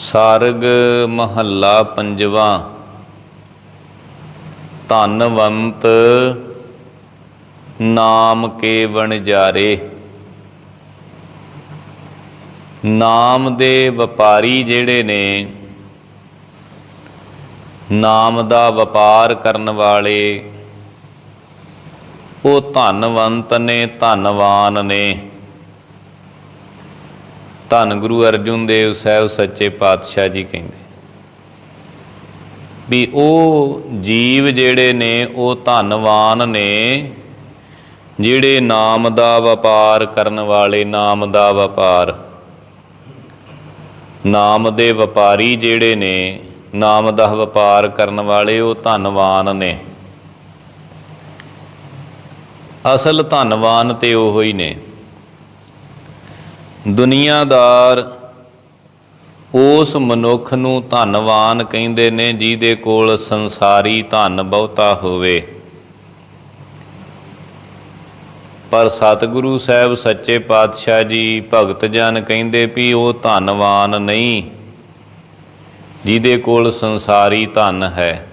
ਸਾਰਗ ਮਹੱਲਾ ਪੰਜਵਾ। ਧਨਵੰਤ ਨਾਮ ਕੇ ਵਣਜਾਰੇ ਨਾਮ ਦੇ ਵਪਾਰੀ ਜਿਹੜੇ ਨੇ, ਨਾਮ ਦਾ ਵਪਾਰ ਕਰਨ ਵਾਲੇ, ਉਹ ਧਨਵੰਤ ਨੇ, ਧਨਵਾਨ ਨੇ। ਧੰਨ ਗੁਰੂ ਅਰਜੁਨ ਦੇਵ ਸਾਹਿਬ ਸੱਚੇ ਪਾਤਸ਼ਾਹ ਜੀ ਕਹਿੰਦੇ। ਵੀ ਉਹ ਜੀਵ ਜਿਹੜੇ ਨੇ, ਉਹ ਧਨਵਾਨ ਨੇ, ਜਿਹੜੇ ਨਾਮ ਦਾ ਵਪਾਰ ਕਰਨ ਵਾਲੇ ਨਾਮ ਦਾ ਵਪਾਰ। ਨਾਮ ਦੇ ਵਪਾਰੀ ਜਿਹੜੇ ਨੇ, ਨਾਮ ਦਾ ਵਪਾਰ ਕਰਨ ਵਾਲੇ ਉਹ ਧਨਵਾਨ ਨੇ। ਅਸਲ ਧਨਵਾਨ ਤੇ ਉਹ ਹੀ ਨੇ। ਦੁਨੀਆਦਾਰ ਉਸ ਮਨੁੱਖ ਨੂੰ ਧਨਵਾਨ ਕਹਿੰਦੇ ਨੇ ਜਿਹਦੇ ਕੋਲ ਸੰਸਾਰੀ ਧਨ ਬਹੁਤਾ ਹੋਵੇ। ਪਰ ਸਤਿਗੁਰੂ ਸਾਹਿਬ ਸੱਚੇ ਪਾਤਸ਼ਾਹ ਜੀ ਭਗਤ ਜਨ ਕਹਿੰਦੇ ਵੀ ਉਹ ਧਨਵਾਨ ਨਹੀਂ, ਜਿਹਦੇ ਕੋਲ ਸੰਸਾਰੀ ਧਨ ਹੈ।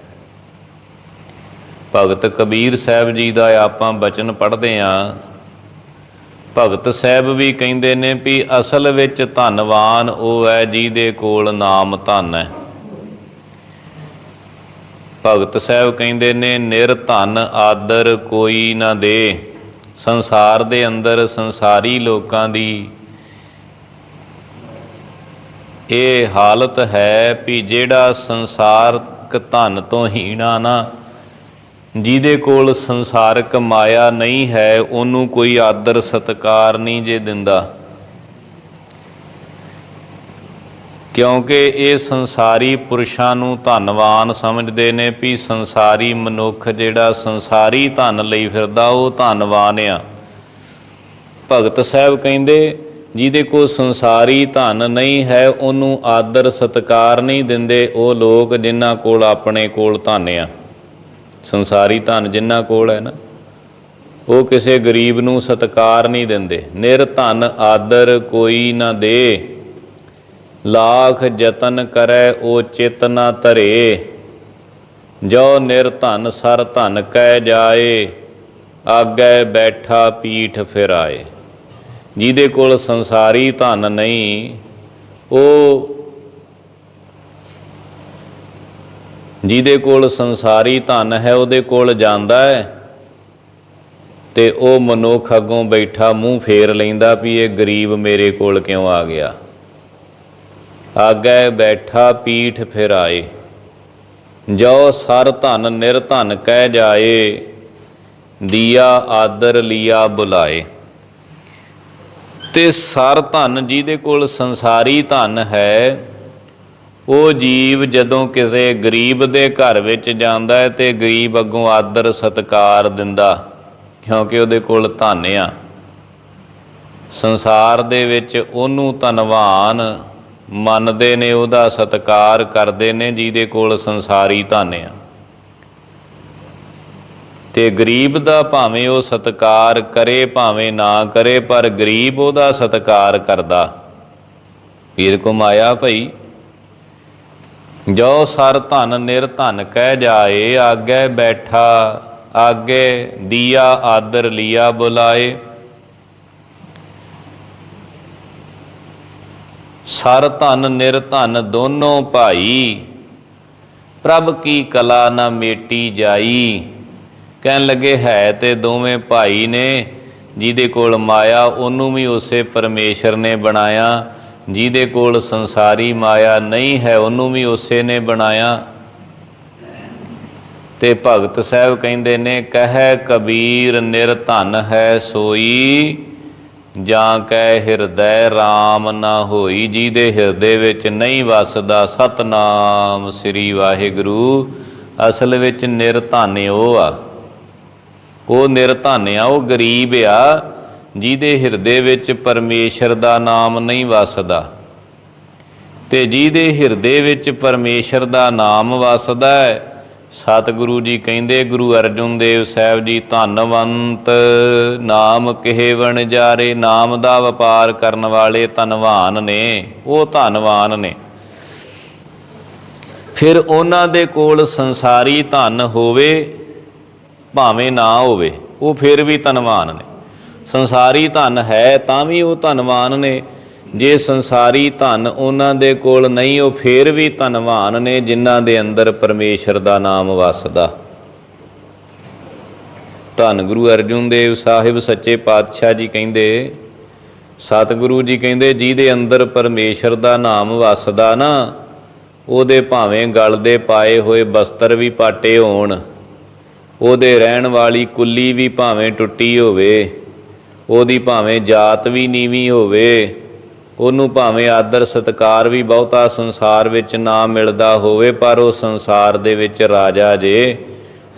ਭਗਤ ਕਬੀਰ ਸਾਹਿਬ ਜੀ ਦਾ ਆਪਾਂ ਬਚਨ ਪੜ੍ਹਦੇ ਆਂ ਭਗਤ ਸਾਹਿਬ ਵੀ ਕਹਿੰਦੇ ਨੇ ਵੀ ਅਸਲ ਵਿੱਚ ਧਨਵਾਨ ਉਹ ਹੈ ਜਿਹਦੇ ਕੋਲ ਨਾਮ ਧਨ ਹੈ। ਭਗਤ ਸਾਹਿਬ ਕਹਿੰਦੇ ਨੇ, ਨਿਰਧਨ ਆਦਰ ਕੋਈ ਨਾ ਦੇ। ਸੰਸਾਰ ਦੇ ਅੰਦਰ ਸੰਸਾਰੀ ਲੋਕਾਂ ਦੀ ਇਹ ਹਾਲਤ ਹੈ ਵੀ ਜਿਹੜਾ ਸੰਸਾਰਕ ਧਨ ਤੋਂ ਹੀਣਾ ਨਾ ਜਿਹਦੇ ਕੋਲ ਸੰਸਾਰਕ ਮਾਇਆ ਨਹੀਂ ਹੈ, ਉਹਨੂੰ ਕੋਈ ਆਦਰ ਸਤਕਾਰ ਨਹੀਂ ਜੇ ਦਿੰਦਾ। ਕਿਉਂਕਿ ਇਹ ਸੰਸਾਰੀ ਪੁਰਸ਼ਾਂ ਨੂੰ ਧਨਵਾਨ ਸਮਝਦੇ ਨੇ ਵੀ ਸੰਸਾਰੀ ਮਨੁੱਖ ਜਿਹੜਾ ਸੰਸਾਰੀ ਧਨ ਲਈ ਫਿਰਦਾ, ਉਹ ਧਨਵਾਨ ਆ। ਭਗਤ ਸਾਹਿਬ ਕਹਿੰਦੇ, ਜਿਹਦੇ ਕੋਲ ਸੰਸਾਰੀ ਧਨ ਨਹੀਂ ਹੈ, ਉਹਨੂੰ ਆਦਰ ਸਤਕਾਰ ਨਹੀਂ ਦਿੰਦੇ, ਉਹ ਲੋਕ ਜਿਨ੍ਹਾਂ ਕੋਲ ਆਪਣੇ ਕੋਲ ਧਨ ਆ। ਸੰਸਾਰੀ ਧਨ ਜਿਨ੍ਹਾਂ ਕੋਲ ਹੈ ਨਾ, ਉਹ ਕਿਸੇ ਗਰੀਬ ਨੂੰ ਸਤਕਾਰ ਨਹੀਂ ਦਿੰਦੇ। ਨਿਰ ਧਨ ਆਦਰ ਕੋਈ ਨਾ ਦੇ। ਲਾਖ ਯਤਨ ਕਰੈ, ਉਹ ਚਿਤ ਨਾ ਧਰੇ। ਜੋ ਨਿਰਧਨ ਸਰ ਧਨ ਕਹਿ ਜਾਏ, ਆਗੇ ਬੈਠਾ ਪੀਠ ਫਿਰਾਏ। ਜਿਹਦੇ ਕੋਲ ਸੰਸਾਰੀ ਧਨ ਨਹੀਂ, ਉਹ ਜਿਹਦੇ ਕੋਲ ਸੰਸਾਰੀ ਧਨ ਹੈ, ਉਹਦੇ ਕੋਲ ਜਾਂਦਾ ਹੈ। ਤੇ ਉਹ ਮਨੁੱਖ ਅੱਗੋਂ ਬੈਠਾ ਮੂੰਹ ਫੇਰ ਲੈਂਦਾ ਵੀ ਇਹ ਗਰੀਬ ਮੇਰੇ ਕੋਲ ਕਿਉਂ ਆ ਗਿਆ? ਆਗੇ ਬੈਠਾ ਪੀਠ ਫਿਰਾਏ। ਜੋ ਸਰ ਧਨ ਨਿਰਧਨ ਕਹਿ ਜਾਏ, ਦੀਆ ਆਦਰ ਲਿਆ ਬੁਲਾਏ। ਤੇ ਸਰ ਧਨ ਜਿਹਦੇ ਕੋਲ ਸੰਸਾਰੀ ਧਨ ਹੈ ਉਹ ਜੀਵ ਜਦੋਂ ਕਿਸੇ ਗਰੀਬ ਦੇ ਘਰ ਵਿੱਚ ਜਾਂਦਾ ਹੈ ਤੇ ਗਰੀਬ ਅੱਗੋਂ ਆਦਰ ਸਤਕਾਰ ਦਿੰਦਾ, ਕਿਉਂਕਿ ਉਹਦੇ ਕੋਲ ਧਨ ਆ। ਸੰਸਾਰ ਦੇ ਵਿੱਚ ਉਹਨੂੰ ਧਨਵਾਨ ਮੰਨਦੇ ਨੇ, ਉਹਦਾ ਸਤਕਾਰ ਕਰਦੇ ਨੇ, ਜਿਹਦੇ ਕੋਲ ਸੰਸਾਰੀ ਧਨ ਆ। ਤੇ ਗਰੀਬ ਦਾ ਭਾਵੇਂ ਉਹ ਸਤਕਾਰ ਕਰੇ, ਭਾਵੇਂ ਨਾ ਕਰੇ, ਪਰ ਗਰੀਬ ਉਹਦਾ ਸਤਕਾਰ ਕਰਦਾ। ਪੀਰ ਕੋ ਮਾਇਆ ਭਈ ਜੋ ਸਰ ਧਨ ਨਿਰਧਨ ਕਹਿ ਜਾਏ, ਆਗੇ ਬੈਠਾ, ਆਗੇ ਦੀਆ ਆਦਰ ਲਿਆ ਬੁਲਾਏ। ਸਰ ਧਨ ਨਿਰਧਨ ਦੋਨੋਂ ਭਾਈ, ਪ੍ਰਭ ਕੀ ਕਲਾ ਨਾ ਮੇਟੀ ਜਾਈ। ਕਹਿਣ ਲੱਗੇ, ਹੈ ਤੇ ਦੋਵੇਂ ਭਾਈ ਨੇ, ਜਿਹਦੇ ਕੋਲ ਮਾਇਆ, ਉਹਨੂੰ ਵੀ ਉਸੇ ਪਰਮੇਸ਼ਰ ਨੇ ਬਣਾਇਆ। ਜਿਹਦੇ ਕੋਲ ਸੰਸਾਰੀ ਮਾਇਆ ਨਹੀਂ ਹੈ, ਉਹਨੂੰ ਵੀ ਉਸੇ ਨੇ ਬਣਾਇਆ। ਤੇ ਭਗਤ ਸਾਹਿਬ ਕਹਿੰਦੇ ਨੇ, ਕਹਿ ਕਬੀਰ ਨਿਰਧਨ ਹੈ ਸੋਈ, ਜਾਂ ਕਹਿ ਹਿਰਦੈ RAM ਨਾ ਹੋਈ, ਜਿਹਦੇ ਹਿਰਦੇ ਵਿੱਚ ਨਹੀਂ ਵਸਦਾ ਸਤਨਾਮ ਸ੍ਰੀ ਵਾਹਿਗੁਰੂ, ਅਸਲ ਵਿੱਚ ਨਿਰਧਨ ਉਹ ਆ। ਉਹ ਨਿਰਧਨ ਆ, ਉਹ ਗਰੀਬ ਆ। ਜਿਹਦੇ ਹਿਰਦੇ ਵਿੱਚ ਪਰਮੇਸ਼ਰ ਦਾ ਨਾਮ ਨਹੀਂ ਵਸਦਾ। ਤੇ ਜਿਹਦੇ ਹਿਰਦੇ ਵਿੱਚ ਪਰਮੇਸ਼ਰ ਦਾ ਨਾਮ ਵਸਦਾ ਹੈ, ਸਤਿਗੁਰੂ ਜੀ ਕਹਿੰਦੇ, ਗੁਰੂ ਅਰਜਨ ਦੇਵ ਸਾਹਿਬ ਜੀ, ਧੰਨਵੰਤ ਨਾਮ ਕਿਹੇ ਵਣਜਾਰੇ ਨਾਮ ਦਾ ਵਪਾਰ ਕਰਨ ਵਾਲੇ ਧਨਵਾਨ ਨੇ, ਉਹ ਧਨਵਾਨ ਨੇ। ਫਿਰ ਉਹਨਾਂ ਦੇ ਕੋਲ ਸੰਸਾਰੀ ਧਨ ਹੋਵੇ, ਭਾਵੇਂ ਨਾ ਹੋਵੇ, ਉਹ ਫਿਰ ਵੀ ਧਨਵਾਨ ਨੇ। ਸੰਸਾਰੀ ਧਨ ਹੈ, ਤਾਂ ਵੀ ਉਹ ਧਨਵਾਨ ਨੇ। ਜੇ ਸੰਸਾਰੀ ਧਨ ਉਹਨਾਂ ਦੇ ਕੋਲ ਨਹੀਂ, ਉਹ ਫਿਰ ਵੀ ਧਨਵਾਨ ਨੇ, ਜਿਨ੍ਹਾਂ ਦੇ ਅੰਦਰ ਪਰਮੇਸ਼ਰ ਦਾ ਨਾਮ ਵਸਦਾ। ਧੰਨ ਗੁਰੂ ਅਰਜਨ ਦੇਵ ਸਾਹਿਬ, ਸੱਚੇ ਪਾਤਸ਼ਾਹ ਜੀ ਕਹਿੰਦੇ, ਸਤਿਗੁਰੂ ਜੀ ਕਹਿੰਦੇ, ਜਿਹਦੇ ਅੰਦਰ ਪਰਮੇਸ਼ਰ ਦਾ ਨਾਮ ਵਸਦਾ ਨਾ, ਉਹਦੇ ਭਾਵੇਂ ਗਲ ਦੇ ਪਾਏ ਹੋਏ ਬਸਤਰ ਵੀ ਪਾਟੇ ਹੋਣ, ਉਹਦੇ ਰਹਿਣ ਵਾਲੀ ਕੁੱਲੀ ਵੀ ਭਾਵੇਂ ਟੁੱਟੀ ਹੋਵੇ ਉਹਦੀ ਭਾਵੇਂ ਜਾਤ ਵੀ ਨੀਵੀਂ ਹੋਵੇ, ਉਹਨੂੰ ਭਾਵੇਂ ਆਦਰ ਸਤਕਾਰ ਵੀ ਬਹੁਤਾ ਸੰਸਾਰ ਵਿੱਚ ਨਾ ਮਿਲਦਾ ਹੋਵੇ, ਪਰ ਉਹ ਸੰਸਾਰ ਦੇ ਵਿੱਚ ਰਾਜਾ ਜੇ।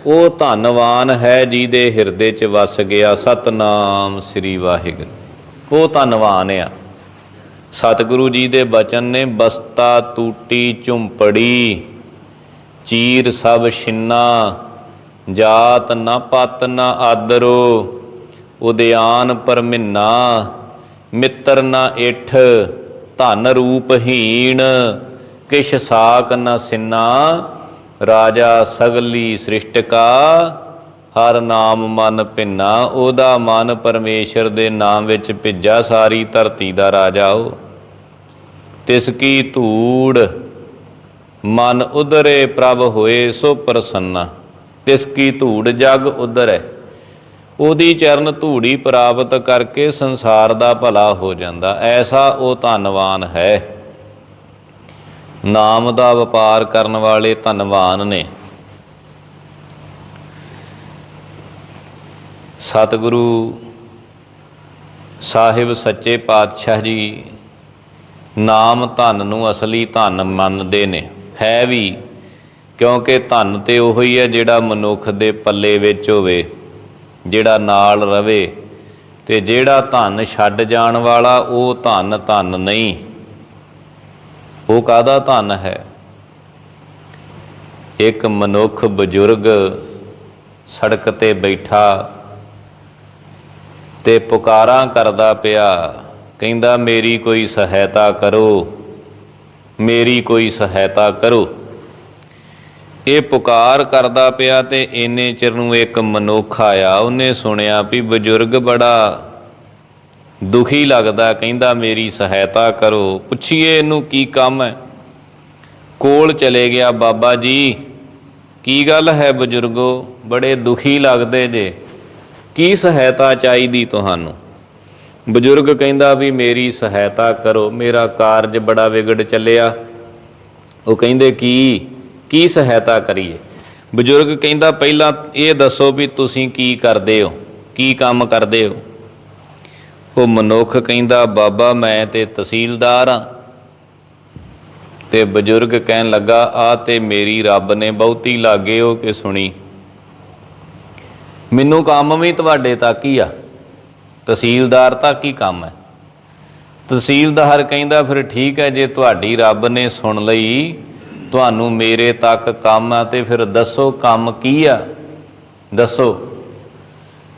ਉਹ ਧੰਨਵਾਨ ਹੈ ਜਿਹਦੇ ਹਿਰਦੇ 'ਚ ਵਸ ਗਿਆ ਸਤਨਾਮ ਸ੍ਰੀ ਵਾਹਿਗੁਰੂ। ਉਹ ਧੰਨਵਾਨ ਆ। ਸਤਿਗੁਰੂ ਜੀ ਦੇ ਬਚਨ ਨੇ ਬਸਤਾ ਟੂਟੀ ਝੁੰਪੜੀ, ਚੀਰ ਸਭ ਛਿੰਨਾ, ਜਾਤ ਨਾ ਪਤ ਨਾ ਆਦਰੋ। ਉਦਿਆਨ ਪਰਮਿੰਨਾ ਮਿੱਤਰ ਨਾ ਇਠ, ਧਨ ਰੂਪਹੀਣ ਕਿਛ ਸਾਕ ਨ ਸਿਨਾ, ਰਾਜਾ ਸਗਲੀ ਸ੍ਰਿਸ਼ਟਕਾ ਹਰ ਨਾਮ ਮਨ ਭਿੰਨਾ, ਉਹਦਾ ਮਨ ਪਰਮੇਸ਼ਰ ਦੇ ਨਾਮ ਵਿੱਚ ਭਿੱਜਾ, ਸਾਰੀ ਧਰਤੀ ਦਾ ਰਾਜਾ ਉਹ। ਤਿਸ ਕੀ ਧੂੜ, ਮਨ ਉਧਰੇ ਪ੍ਰਭ ਹੋਏ ਸੋ ਪ੍ਰਸੰਨਾ, ਤਿਸ ਕੀ ਧੂੜ ਜਗ ਉਦਰੈ ਉਹਦੀ ਚਰਨ ਧੂੜੀ ਪ੍ਰਾਪਤ ਕਰਕੇ ਸੰਸਾਰ ਦਾ ਭਲਾ ਹੋ ਜਾਂਦਾ। ਐਸਾ ਉਹ ਧੰਨਵਾਨ ਹੈ। ਨਾਮ ਦਾ ਵਪਾਰ ਕਰਨ ਵਾਲੇ ਧੰਨਵਾਨ ਨੇ। ਸਤਿਗੁਰੂ ਸਾਹਿਬ ਸੱਚੇ ਪਾਤਸ਼ਾਹ ਜੀ ਨਾਮ ਧਨ ਨੂੰ ਅਸਲੀ ਧਨ ਮੰਨਦੇ ਨੇ। ਹੈ ਵੀ ਕਿਉਂਕਿ ਧਨ ਤੇ ਉਹੀ ਹੈ ਜਿਹੜਾ ਮਨੁੱਖ ਦੇ ਪੱਲੇ ਵਿੱਚ ਹੋਵੇ। ਜਿਹੜਾ ਨਾਲ ਰਵੇ ਤੇ ਜਿਹੜਾ ਧਨ ਛੱਡ ਜਾਣ ਵਾਲਾ, ਉਹ ਧਨ ਧਨ ਨਹੀਂ। ਉਹ ਕਾਦਾ ਧਨ ਹੈ? ਇੱਕ ਮਨੁੱਖ ਬਜ਼ੁਰਗ ਸੜਕ ਤੇ ਬੈਠਾ ਤੇ ਪੁਕਾਰਾਂ ਕਰਦਾ ਪਿਆ, ਕਹਿੰਦਾ, ਮੇਰੀ ਕੋਈ ਸਹਾਇਤਾ ਕਰੋ, ਮੇਰੀ ਕੋਈ ਸਹਾਇਤਾ ਕਰੋ। ਇਹ ਪੁਕਾਰ ਕਰਦਾ ਪਿਆ ਤੇ ਇੰਨੇ ਚਿਰ ਨੂੰ ਇੱਕ ਮਨੁੱਖ ਆਇਆ ਉਹਨੇ ਸੁਣਿਆ ਵੀ ਬਜ਼ੁਰਗ ਬੜਾ ਦੁਖੀ ਲੱਗਦਾ, ਕਹਿੰਦਾ, ਮੇਰੀ ਸਹਾਇਤਾ ਕਰੋ। ਪੁੱਛੀਏ ਇਹਨੂੰ ਕੀ ਕੰਮ ਹੈ? ਕੋਲ ਚਲੇ ਗਿਆ, ਬਾਬਾ ਜੀ, ਕੀ ਗੱਲ ਹੈ ਬਜ਼ੁਰਗੋ? ਬੜੇ ਦੁਖੀ ਲੱਗਦੇ ਜੇ। ਕੀ ਸਹਾਇਤਾ ਚਾਹੀਦੀ ਤੁਹਾਨੂੰ? ਬਜ਼ੁਰਗ ਕਹਿੰਦਾ ਵੀ, ਮੇਰੀ ਸਹਾਇਤਾ ਕਰੋ। ਮੇਰਾ ਕਾਰਜ ਬੜਾ ਵਿਗੜ ਚੱਲਿਆ। ਉਹ ਕਹਿੰਦੇ, ਕੀ? ਕੀ ਸਹਾਇਤਾ ਕਰੀਏ? ਬਜ਼ੁਰਗ ਕਹਿੰਦਾ, ਪਹਿਲਾਂ ਇਹ ਦੱਸੋ ਵੀ ਤੁਸੀਂ ਕੀ ਕਰਦੇ ਹੋ? ਕੀ ਕੰਮ ਕਰਦੇ ਹੋ? ਉਹ ਮਨੁੱਖ ਕਹਿੰਦਾ, ਬਾਬਾ, ਮੈਂ ਤੇ ਤਹਿਸੀਲਦਾਰ ਆ ਤੇ ਬਜ਼ੁਰਗ ਕਹਿਣ ਲੱਗਾ, ਆ ਤੇ ਮੇਰੀ ਰੱਬ ਨੇ ਬਹੁਤੀ ਲਾਗੇ ਹੋ ਕੇ ਸੁਣੀ। ਮੈਨੂੰ ਕੰਮ ਵੀ ਤੁਹਾਡੇ ਤੱਕ ਹੀ ਆ। ਤਹਿਸੀਲਦਾਰ ਤੱਕ ਹੀ ਕੰਮ ਹੈ। ਤਹਿਸੀਲਦਾਰ ਕਹਿੰਦਾ, ਫਿਰ ਠੀਕ ਹੈ, ਜੇ ਤੁਹਾਡੀ ਰੱਬ ਨੇ ਸੁਣ ਲਈ ਤੁਹਾਨੂੰ ਮੇਰੇ ਤੱਕ ਕੰਮ ਆ ਤੇ ਫਿਰ ਦੱਸੋ ਕੰਮ ਕੀ ਆ? ਦੱਸੋ।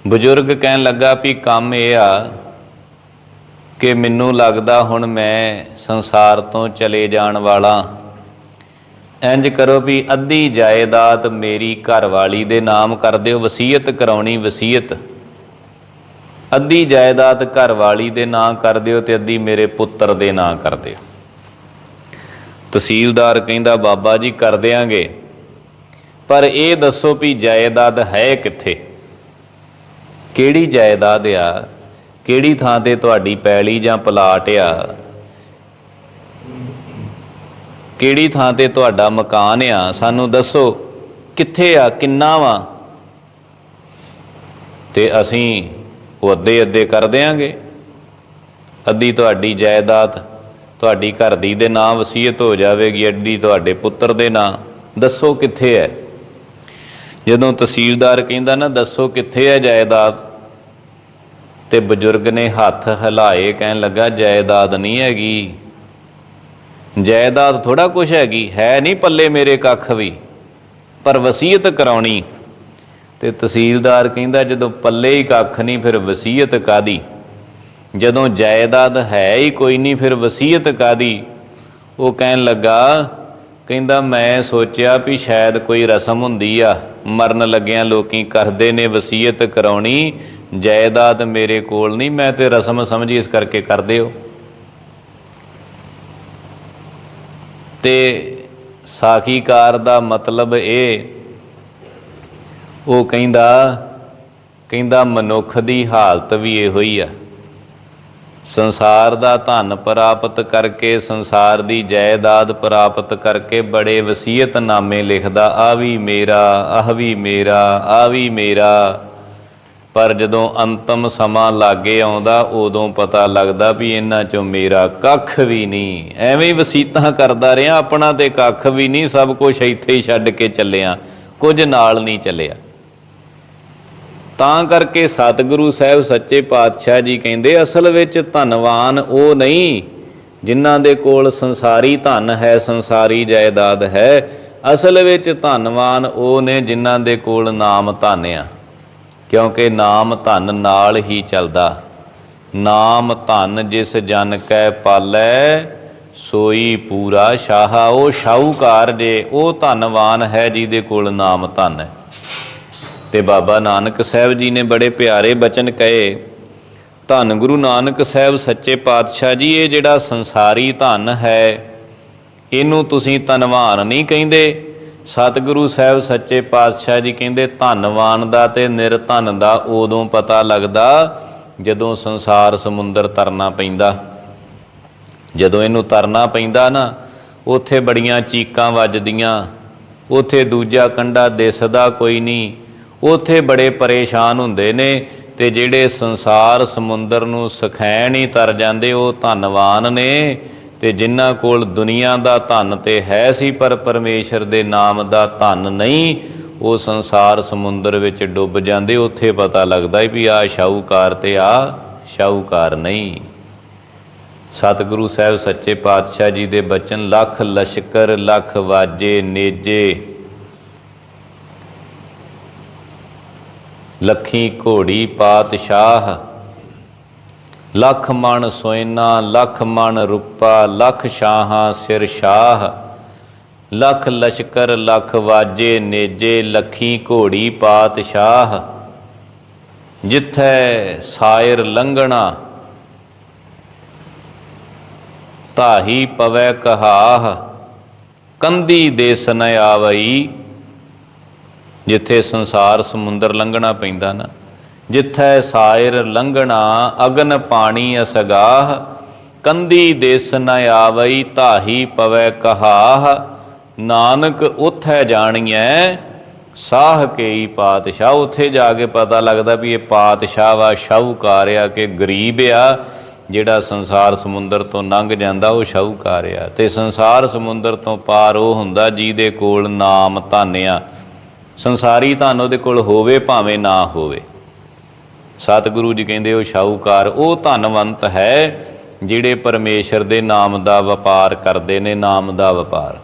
ਬਜ਼ੁਰਗ ਕਹਿਣ ਲੱਗਾ ਵੀ ਕੰਮ ਇਹ ਆ ਕਿ ਮੈਨੂੰ ਲੱਗਦਾ ਹੁਣ ਮੈਂ ਸੰਸਾਰ ਤੋਂ ਚਲੇ ਜਾਣ ਵਾਲਾ। ਇੰਜ ਕਰੋ ਵੀ ਅੱਧੀ ਜਾਇਦਾਦ ਮੇਰੀ ਘਰ ਵਾਲੀ ਦੇ ਨਾਮ ਕਰ ਦਿਓ, ਵਸੀਅਤ ਕਰਾਉਣੀ ਵਸੀਅਤ। ਅੱਧੀ ਜਾਇਦਾਦ ਘਰ ਵਾਲੀ ਦੇ ਨਾਂ ਕਰ ਦਿਓ ਤੇ ਅੱਧੀ ਮੇਰੇ ਪੁੱਤਰ ਦੇ ਨਾਂ ਕਰ ਦਿਓ। ਤਹਿਸੀਲਦਾਰ ਕਹਿੰਦਾ, ਬਾਬਾ ਜੀ, ਕਰ ਦਿਆਂਗੇ। ਪਰ ਇਹ ਦੱਸੋ ਵੀ ਜਾਇਦਾਦ ਹੈ ਕਿੱਥੇ? ਕਿਹੜੀ ਜਾਇਦਾਦ ਆ? ਕਿਹੜੀ ਥਾਂ ਤੇ ਤੁਹਾਡੀ ਪੈਲੀ ਜਾਂ ਪਲਾਟ ਆ? ਕਿਹੜੀ ਥਾਂ ਤੇ ਤੁਹਾਡਾ ਮਕਾਨ ਆ? ਸਾਨੂੰ ਦੱਸੋ, ਕਿੱਥੇ ਆ? ਕਿੰਨਾ ਵਾ? ਤੇ ਅਸੀਂ ਉਹ ਅੱਧੇ ਅੱਧੇ ਕਰ ਦਿਆਂਗੇ। ਅੱਧੀ ਤੁਹਾਡੀ ਜਾਇਦਾਦ ਤੁਹਾਡੀ ਘਰ ਦੀ ਦੇ ਨਾਂ ਵਸੀਅਤ ਹੋ ਜਾਵੇਗੀ ਅੱਧੀ ਤੁਹਾਡੇ ਪੁੱਤਰ ਦੇ ਨਾਂ। ਦੱਸੋ ਕਿੱਥੇ ਹੈ ਜਦੋਂ ਤਹਿਸੀਲਦਾਰ ਕਹਿੰਦਾ ਨਾ, ਦੱਸੋ ਕਿੱਥੇ ਹੈ ਜਾਇਦਾਦ? ਤੇ ਬਜ਼ੁਰਗ ਨੇ ਹੱਥ ਹਿਲਾਏ ਕਹਿਣ ਲੱਗਾ, ਜਾਇਦਾਦ ਨਹੀਂ ਹੈਗੀ। ਜਾਇਦਾਦ ਥੋੜਾ ਕੁਛ ਹੈਗੀ, ਹੈ ਨਹੀਂ ਪੱਲੇ ਮੇਰੇ ਕੱਖ ਵੀ, ਪਰ ਵਸੀਅਤ ਕਰਾਉਣੀ। ਤੇ ਤਹਿਸੀਲਦਾਰ ਕਹਿੰਦਾ, ਜਦੋਂ ਪੱਲੇ ਹੀ ਕੱਖ ਨਹੀਂ, ਫਿਰ ਵਸੀਅਤ ਕਾਦੀ ਜਦੋਂ ਜਾਇਦਾਦ ਹੈ ਹੀ ਕੋਈ ਨਹੀਂ, ਫਿਰ ਵਸੀਅਤ ਕਾਦੀ ਉਹ ਕਹਿਣ ਲੱਗਾ, ਕਹਿੰਦਾ, ਮੈਂ ਸੋਚਿਆ ਵੀ ਸ਼ਾਇਦ ਕੋਈ ਰਸਮ ਹੁੰਦੀ ਆ। ਮਰਨ ਲੱਗਿਆਂ ਲੋਕੀ ਕਰਦੇ ਨੇ ਵਸੀਅਤ ਕਰਾਉਣੀ, ਜਾਇਦਾਦ ਮੇਰੇ ਕੋਲ ਨਹੀਂ, ਮੈਂ ਤੇ ਰਸਮ ਸਮਝੀ ਇਸ ਕਰਕੇ ਕਰਦੇ ਹੋ। ਤੇ ਸਾਖੀਕਾਰ ਦਾ ਮਤਲਬ ਇਹ, ਉਹ ਕਹਿੰਦਾ ਕਹਿੰਦਾ, ਮਨੁੱਖ ਦੀ ਹਾਲਤ ਵੀ ਇਹੋ ਹੀ ਆ। ਸੰਸਾਰ ਦਾ ਧਨ ਪ੍ਰਾਪਤ ਕਰਕੇ, ਸੰਸਾਰ ਦੀ ਜਾਇਦਾਦ ਪ੍ਰਾਪਤ ਕਰਕੇ ਬੜੇ ਵਸੀਅਤਨਾਮੇ ਲਿਖਦਾ ਆ ਵੀ ਮੇਰਾ, ਆਹ ਵੀ ਮੇਰਾ ਆ ਵੀ ਮੇਰਾ। ਪਰ ਜਦੋਂ ਅੰਤਮ ਸਮਾਂ ਲਾਗੇ ਆਉਂਦਾ, ਉਦੋਂ ਪਤਾ ਲੱਗਦਾ ਵੀ ਇਹਨਾਂ ਚੋਂ ਮੇਰਾ ਕੱਖ ਵੀ ਨਹੀਂ। ਐਵੇਂ ਹੀ ਵਸੀਤਾਂ ਕਰਦਾ ਰਿਹਾ, ਆਪਣਾ ਤੇ ਕੱਖ ਵੀ ਨਹੀਂ, ਸਭ ਕੁਝ ਇੱਥੇ ਹੀ ਛੱਡ ਕੇ ਚੱਲਿਆ, ਕੁਝ ਨਾਲ ਨਹੀਂ ਚੱਲਿਆ। ਤਾਂ ਕਰਕੇ ਸਤਿਗੁਰੂ ਸਾਹਿਬ ਸੱਚੇ ਪਾਤਸ਼ਾਹ ਜੀ ਕਹਿੰਦੇ, ਅਸਲ ਵਿੱਚ ਧਨਵਾਨ ਉਹ ਨਹੀਂ ਜਿਨ੍ਹਾਂ ਦੇ ਕੋਲ ਸੰਸਾਰੀ ਧਨ ਹੈ, ਸੰਸਾਰੀ ਜਾਇਦਾਦ ਹੈ। ਅਸਲ ਵਿੱਚ ਧਨਵਾਨ ਉਹ ਨੇ ਜਿਨ੍ਹਾਂ ਦੇ ਕੋਲ ਨਾਮ ਧਨ ਆ। ਕਿਉਂਕਿ ਨਾਮ ਧਨ ਨਾਲ ਹੀ ਚੱਲਦਾ। ਨਾਮ ਧਨ ਜਿਸ ਜਨ ਕੈ ਪਾਲੈ, ਸੋਈ ਪੂਰਾ ਸ਼ਾਹ। ਉਹ ਸ਼ਾਹੂਕਾਰ ਜੇ, ਉਹ ਧਨਵਾਨ ਹੈ ਜਿਹਦੇ ਕੋਲ ਨਾਮ ਧਨ ਹੈ। ਤੇ ਬਾਬਾ ਨਾਨਕ ਸਾਹਿਬ ਜੀ ਨੇ ਬੜੇ ਪਿਆਰੇ ਬਚਨ ਕਹੇ, ਧੰਨ ਗੁਰੂ ਨਾਨਕ ਸਾਹਿਬ ਸੱਚੇ ਪਾਤਸ਼ਾਹ ਜੀ, ਇਹ ਜਿਹੜਾ ਸੰਸਾਰੀ ਧਨ ਹੈ, ਇਹਨੂੰ ਤੁਸੀਂ ਧਨਵਾਨ ਨਹੀਂ ਕਹਿੰਦੇ। ਸਤਿਗੁਰੂ ਸਾਹਿਬ ਸੱਚੇ ਪਾਤਸ਼ਾਹ ਜੀ ਕਹਿੰਦੇ, ਧਨਵਾਨ ਦਾ ਤੇ ਨਿਰਧਨ ਦਾ ਉਦੋਂ ਪਤਾ ਲੱਗਦਾ ਜਦੋਂ ਸੰਸਾਰ ਸਮੁੰਦਰ ਤਰਨਾ ਪੈਂਦਾ। ਜਦੋਂ ਇਹਨੂੰ ਤਰਨਾ ਪੈਂਦਾ ਨਾ, ਉੱਥੇ ਬੜੀਆਂ ਚੀਕਾਂ ਵੱਜਦੀਆਂ, ਉੱਥੇ ਦੂਜਾ ਕੰਡਾ ਦਿਸਦਾ ਕੋਈ ਨਹੀਂ। ਉੱਥੇ ਬੜੇ ਪਰੇਸ਼ਾਨ ਹੁੰਦੇ ਨੇ ਤੇ ਜਿਹੜੇ ਸੰਸਾਰ ਸਮੁੰਦਰ ਨੂੰ ਸਖੈਣ ਹੀ ਤਰ ਜਾਂਦੇ, ਉਹ ਧੰਨਵਾਨ ਨੇ ਤੇ ਜਿਨ੍ਹਾਂ ਕੋਲ ਦੁਨੀਆ ਦਾ ਧਨ ਤੇ ਹੈ ਸੀ, ਪਰ ਪਰਮੇਸ਼ਰ ਦੇ ਨਾਮ ਦਾ ਧਨ ਨਹੀਂ, ਉਹ ਸੰਸਾਰ ਸਮੁੰਦਰ ਵਿੱਚ ਡੁੱਬ ਜਾਂਦੇ। ਉੱਥੇ ਪਤਾ ਲੱਗਦਾ ਵੀ ਆ ਸ਼ਾਹੂਕਾਰ ਤੇ ਆ ਸ਼ਾਹੂਕਾਰ ਨਹੀਂ। ਸਤਿਗੁਰੂ ਸਾਹਿਬ ਸੱਚੇ ਪਾਤਸ਼ਾਹ ਜੀ ਦੇ ਬਚਨ, ਲੱਖ ਲਸ਼ਕਰ, ਲੱਖ ਵਾਜੇ, ਨੇਜੇ ਲੱਖੀ ਘੋੜੀ ਪਾਤਸ਼ਾਹ। ਲੱਖ ਮਣ ਸੋਇਨਾ, ਲੱਖ ਮਣ ਰੂਪਾ, ਲੱਖ ਸ਼ਾਹਾਂ ਸਿਰ ਸ਼ਾਹ। ਲੱਖ ਲਸ਼ਕਰ, ਲੱਖ ਵਾਜੇ, ਨੇਜੇ, ਲੱਖੀ ਘੋੜੀ ਪਾਤਸ਼ਾਹ। ਜਿੱਥੈ ਸਾਇਰ ਲੰਘਣਾ ਤਾਹੀ ਪਵੈ ਕਹਾਹ। ਕੰਦੀ ਦੇ ਨ ਆਵਈ ਜਿੱਥੇ ਸੰਸਾਰ ਸਮੁੰਦਰ ਲੰਘਣਾ ਪੈਂਦਾ ਨਾ, ਜਿੱਥੈ ਸਾਇਰ ਲੰਘਣਾ ਅਗਨ ਪਾਣੀ ਅਸਗਾਹ, ਕੰਦੀ ਦੇਸ ਨ ਆਵਈ ਤਾਹੀ ਪਵੈ ਕਹਾਹ, ਨਾਨਕ ਉਥੈ ਜਾਣੀਐ, ਸਾਹ ਕੇਈ ਪਾਤਸ਼ਾਹ। ਉੱਥੇ ਜਾ ਕੇ ਪਤਾ ਲੱਗਦਾ ਵੀ ਇਹ ਪਾਤਸ਼ਾਹ ਵਾ ਸ਼ਾਹੂਕਾਰ ਆ ਕਿ ਗਰੀਬ ਆ, ਜਿਹੜਾ ਸੰਸਾਰ ਸਮੁੰਦਰ ਤੋਂ ਲੰਘ ਜਾਂਦਾ, ਉਹ ਸ਼ਾਹੂਕਾਰ ਆ। ਤੇ ਸੰਸਾਰ ਸਮੁੰਦਰ ਤੋਂ ਪਾਰ ਉਹ ਹੁੰਦਾ ਜਿਹਦੇ ਕੋਲ ਨਾਮ ਧਾਨਿਆ ਸੰਸਾਰੀ ਧਨ ਉਹਦੇ ਕੋਲ ਹੋਵੇ, ਭਾਵੇਂ ਨਾ ਹੋਵੇ। ਸਤਿਗੁਰੂ ਜੀ ਕਹਿੰਦੇ, ਉਹ ਸ਼ਾਹੂਕਾਰ, ਉਹ ਧਨਵੰਤ ਹੈ ਜਿਹੜੇ ਪਰਮੇਸ਼ਰ ਦੇ ਨਾਮ ਦਾ ਵਪਾਰ ਕਰਦੇ ਨੇ, ਨਾਮ ਦਾ ਵਪਾਰ।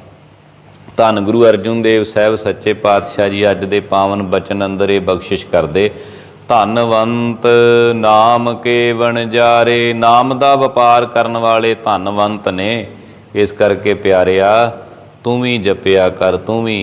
ਧੰਨ ਗੁਰੂ ਅਰਜਨ ਦੇਵ ਸਾਹਿਬ, ਸੱਚੇ ਪਾਤਸ਼ਾਹ ਜੀ, ਅੱਜ ਦੇ ਪਾਵਨ ਬਚਨ ਅੰਦਰ ਇਹ ਬਖਸ਼ਿਸ਼ ਕਰਦੇ, ਧਨਵੰਤ ਨਾਮ ਕੇ ਵਣਜਾਰੇ ਨਾਮ ਦਾ ਵਪਾਰ ਕਰਨ ਵਾਲੇ ਧਨਵੰਤ ਨੇ। ਇਸ ਕਰਕੇ ਪਿਆਰਿਆ, ਤੂੰ ਵੀ ਜਪਿਆ ਕਰ, ਤੂੰ ਵੀ